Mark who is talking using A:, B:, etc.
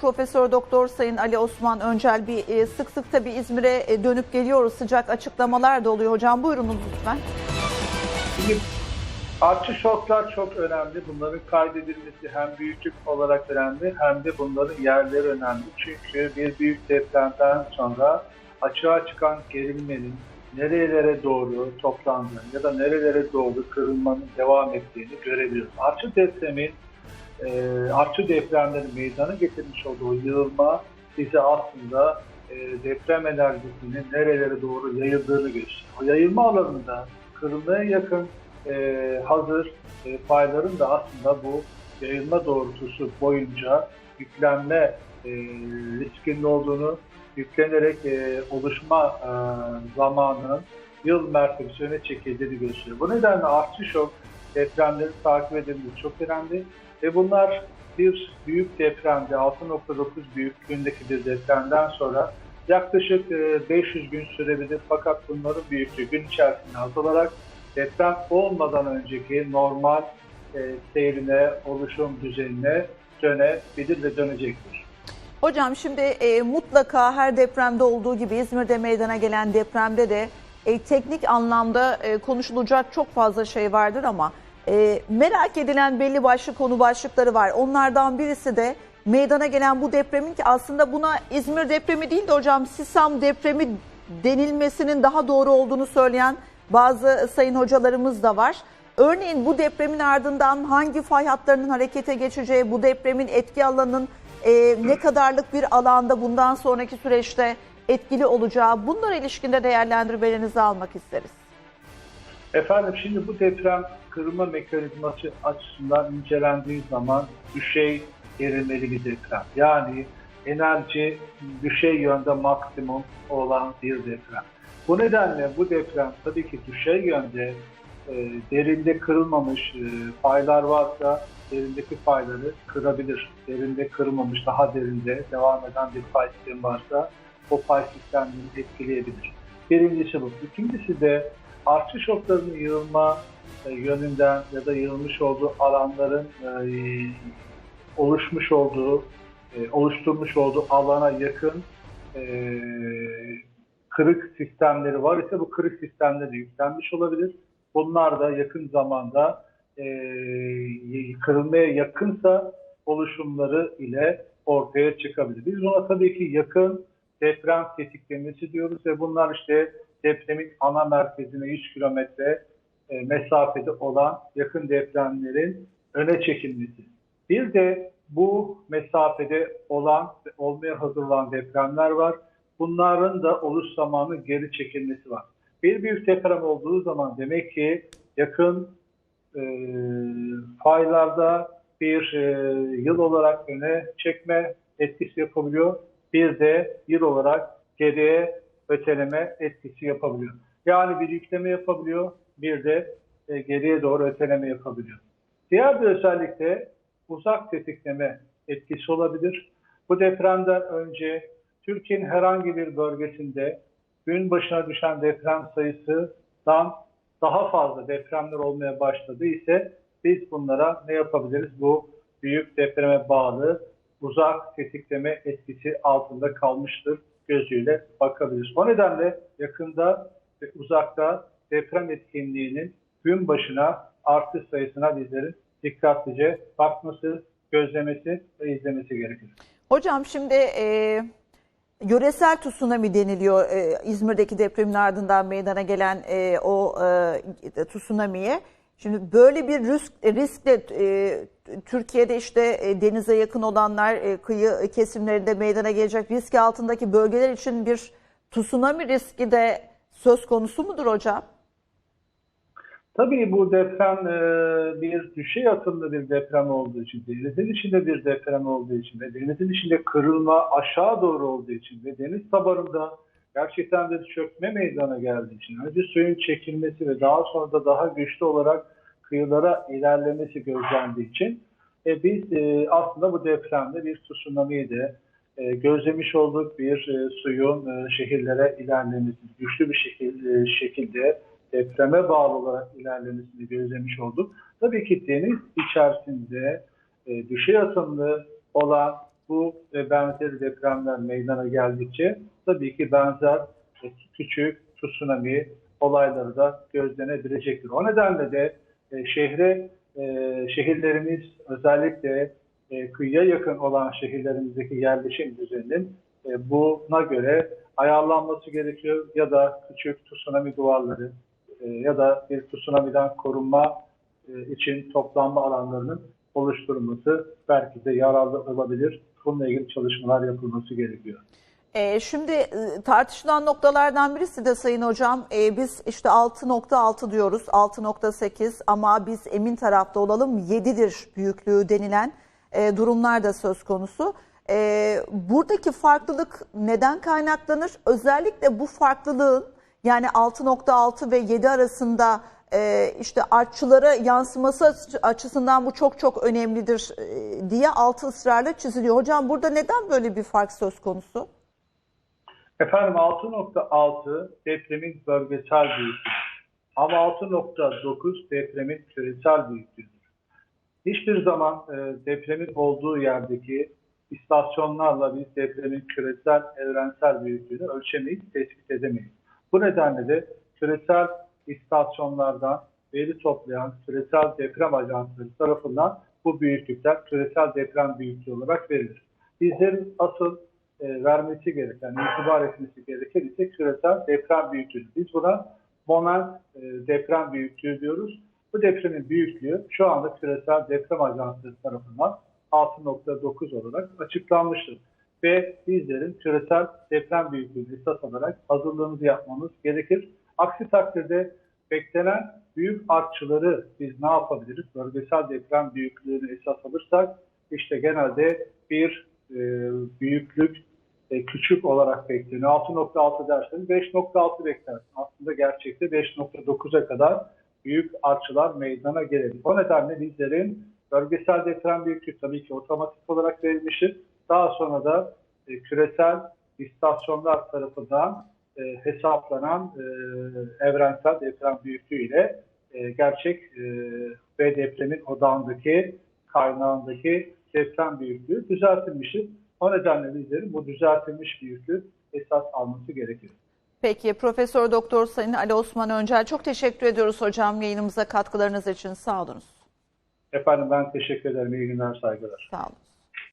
A: Profesör Doktor Sayın Ali Osman Öncel bir e, sık sık tabii İzmir'e e, dönüp geliyoruz. Sıcak açıklamalar da oluyor hocam. Buyurunuz lütfen.
B: Şimdi artçı şoklar çok önemli. Bunların kaydedilmesi hem büyüklük olarak önemli hem de bunların yerleri önemli. Çünkü bir büyük depremden sonra açığa çıkan gerilmenin nerelere doğru toplandığını ya da nerelere doğru kırılmanın devam ettiğini görebiliyoruz. Artçı depremin e, artçı depremlerin meydana getirmiş olduğu yığılma bize aslında e, deprem enerjisinin nerelere doğru yayıldığını gösteriyor. O yayılma alanında kırılmaya yakın e, hazır e, fayların da aslında bu yayılma doğrultusu boyunca yüklenme e, riskinin olduğunu, yüklenerek e, oluşma e, zamanının yıl mertebesi öne çekildiğini gösteriyor. Bu nedenle artçı şok depremleri takip edilmesi çok önemli ve bunlar bir büyük depremde 6.9 büyüklüğündeki bir depremden sonra yaklaşık e, 500 gün sürebilir fakat bunların büyüklüğü gün içerisinde azalarak deprem olmadan önceki normal e, seyrine, oluşum düzenine dönebilir ve dönecektir.
A: Hocam şimdi e, mutlaka her depremde olduğu gibi İzmir'de meydana gelen depremde de e, teknik anlamda e, konuşulacak çok fazla şey vardır ama e, merak edilen belli başlı konu başlıkları var. Onlardan birisi de meydana gelen bu depremin ki aslında buna İzmir depremi değil de hocam Sisam depremi denilmesinin daha doğru olduğunu söyleyen bazı sayın hocalarımız da var. Örneğin bu depremin ardından hangi fay hatlarının harekete geçeceği, bu depremin etki alanının e, ne kadarlık bir alanda bundan sonraki süreçte etkili olacağı bunlara ilişkinde değerlendirmelerinizi almak isteriz.
B: Efendim şimdi bu deprem kırılma mekanizması açısından incelendiği zaman düşey gerilmeli bir deprem. Yani enerji düşey yönde maksimum olan bir deprem. Bu nedenle bu deprem tabii ki düşey yönde e, derinde kırılmamış e, faylar varsa derindeki fayları kırabilir. Derinde kırılmamış, daha derinde devam eden bir fay sistemi varsa o fay sistemini etkileyebilir. Birincisi bu. İkincisi de artçı şokların yığılma e, yönünden ya da yığılmış olduğu alanların e, oluşmuş olduğu, e, oluşturmuş olduğu alana yakın kırık sistemleri var ise bu kırık sistemleri yüklenmiş olabilir. Bunlar da yakın zamanda kırılmaya yakınsa oluşumları ile ortaya çıkabilir. Biz buna tabii ki yakın deprem tetiklemesi diyoruz ve bunlar işte depremin ana merkezine 100 kilometre e, mesafede olan yakın depremlerin öne çekilmesi. Bir de bu mesafede olan ve olmaya hazırlanan depremler var. Bunların da oluş zamanı geri çekilmesi var. Bir büyük deprem olduğu zaman demek ki yakın e, faylarda bir e, yıl olarak öne çekme etkisi yapabiliyor. Bir de yıl olarak geriye öteleme etkisi yapabiliyor. Yani bir yükleme yapabiliyor, bir de e, geriye doğru öteleme yapabiliyor. Diğer bir özellik de uzak tetikleme etkisi olabilir. Bu depremden önce Türkiye'nin herhangi bir bölgesinde gün başına düşen deprem sayısından daha fazla depremler olmaya başladı ise biz bunlara ne yapabiliriz? Bu büyük depreme bağlı uzak tetikleme etkisi altında kalmıştır gözüyle bakabiliriz. O nedenle yakında ve uzakta deprem etkinliğinin gün başına artış sayısına bizlerin dikkatlice bakması, gözlemesi ve izlemesi gerekir.
A: Hocam şimdi e, yöresel tsunami deniliyor e, İzmir'deki depremin ardından meydana gelen e, o e, tsunami'ye. Şimdi böyle bir risk, riskle e, Türkiye'de işte e, denize yakın olanlar e, kıyı kesimlerinde meydana gelecek risk altındaki bölgeler için bir tsunami riski de söz konusu mudur hocam?
B: Tabii bu deprem e, bir düşey atımlı bir deprem olduğu için, denizin içinde bir deprem olduğu için ve denizin içinde kırılma aşağı doğru olduğu için ve deniz tabanında gerçekten bir çökme meydana geldiği için, önce suyun çekilmesi ve daha sonra da daha güçlü olarak kıyılara ilerlemesi gözlendiği için e, biz e, aslında bu depremde bir tsunamiyi de e, gözlemiş olduk. Bir e, suyun e, şehirlere ilerlemesi, güçlü bir şekil, e, şekilde depreme bağlı olarak ilerlemesini gözlemiş olduk. Tabii ki deniz içerisinde e, düşey atımlı olan bu ve benzeri depremler meydana geldikçe tabii ki benzer e, küçük tsunami olayları da gözlenebilecektir. O nedenle de e, şehre e, şehirlerimiz özellikle e, kıyıya yakın olan şehirlerimizdeki yerleşim düzeninin e, buna göre ayarlanması gerekiyor ya da küçük tsunami duvarları e, ya da bir tsunami'den korunma e, için toplanma alanlarının oluşturulması belki de yararlı olabilir. Bununla ilgili çalışmalar yapılması gerekiyor.
A: E, şimdi e, tartışılan noktalardan birisi de Sayın Hocam e, biz işte 6.6 diyoruz 6.8 ama biz emin tarafta olalım 7'dir büyüklüğü denilen e, durumlar da söz konusu. Buradaki farklılık neden kaynaklanır? Özellikle bu farklılığın yani 6.6 ve 7 arasında işte artçılara yansıması açı- açısından bu çok çok önemlidir diye altı ısrarla çiziliyor. Hocam burada neden böyle bir fark söz konusu?
B: Efendim 6.6 depremin bölgesel büyüklüğü ama 6.9 depremin küresel büyüklüğüdür. Hiçbir zaman e, depremin olduğu yerdeki istasyonlarla biz depremin küresel, evrensel büyüklüğünü ölçemeyiz, tespit edemeyiz. Bu nedenle de küresel istasyonlardan veri toplayan küresel deprem ajansları tarafından bu büyüklükler küresel deprem büyüklüğü olarak verilir. Bizlerin asıl e, vermesi gereken, itibar etmesi gereken ise küresel deprem büyüklüğü. Biz buna moment e, deprem büyüklüğü diyoruz. Bu depremin büyüklüğü şu anda küresel deprem ajansları tarafından 6.9 olarak açıklanmıştır. Ve bizlerin küresel deprem büyüklüğünü esas alarak hazırlığımızı yapmamız gerekir. Aksi takdirde beklenen büyük artçıları biz ne yapabiliriz? Bölgesel deprem büyüklüğünü esas alırsak işte genelde bir e, büyüklük e, küçük olarak bekleniyor. 6.6 derseniz 5.6 beklersin. Aslında gerçekte 5.9'a kadar büyük artçılar meydana gelebilir. O nedenle bizlerin bölgesel deprem büyüklüğü tabii ki otomatik olarak verilmiştir. Daha sonra da e, küresel istasyonlar tarafından e, hesaplanan e, evrensel deprem büyüklüğü ile e, gerçek e, ve depremin odağındaki kaynağındaki deprem büyüklüğü düzeltilmiştir. O nedenle bizlerin bu düzeltilmiş büyüklüğü esas alması gerekiyor.
A: Peki Profesör Doktor Sayın Ali Osman Öncel çok teşekkür ediyoruz hocam yayınımıza katkılarınız için sağ olunuz.
B: Efendim ben teşekkür ederim. İyi günler, saygılar.
A: Sağ olun.